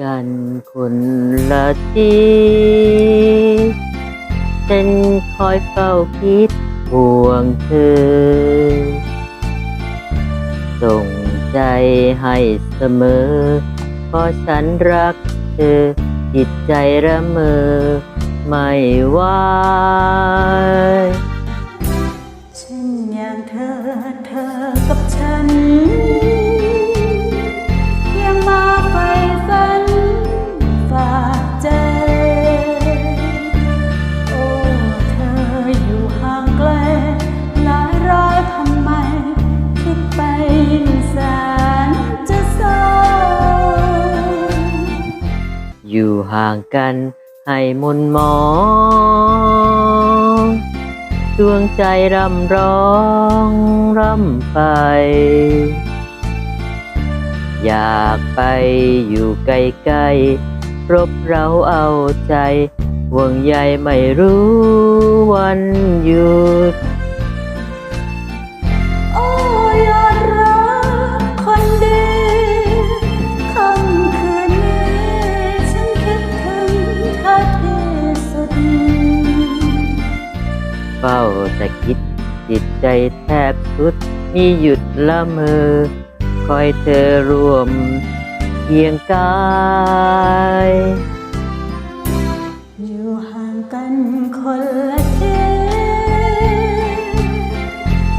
กันคนละทีฉันคอยเฝ้าคิดห่วงเธอ ส่งใจให้เสมอ เพราะฉันรักเธอ จิตใจระเมอ ไม่ไหว อยู่ห่างกันให้มนมอง ดวงใจร่ำร้องร่ำไป อยากไปอยู่ใกล้ๆรบเราเอาใจห่วงใยไม่รู้วันหยุด เฝ้าแต่คิด จิตใจแทบสุดมีหยุดละเมอคอยเธอร่วมเคียงกายอยู่ห่างกันคนละที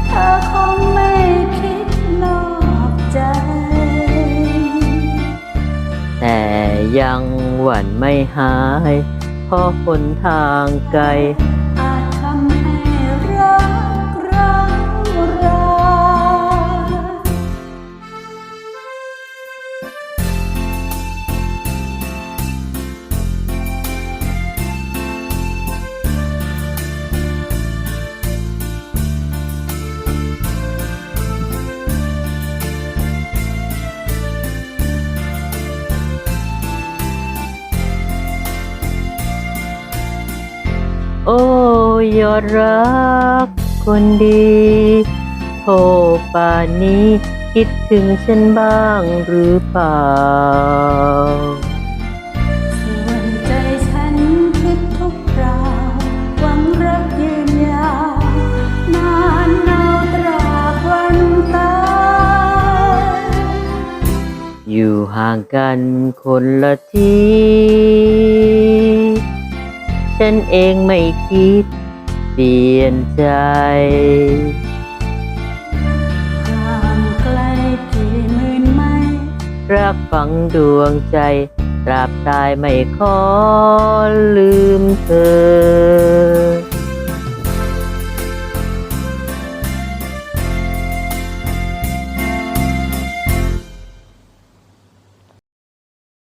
เธอคงไม่คิดนอกใจ แต่ยังหวั่นไม่หาย เพราะคนทางไกล ยอดรักคนดีโทป่านนี้คิดถึงฉันบ้างหรือเปล่า ส่วนใจฉันคิดทุกคราวหวังรักยืนยาวนานนาวตราบวันตายอยู่ห่างกันคนละที่ ฉันเองไม่คิด เปลี่ยนใจ ห่างไกลกี่หมื่นไมล์รักฝังดวงใจตราบตายไม่ขอลืมเธอ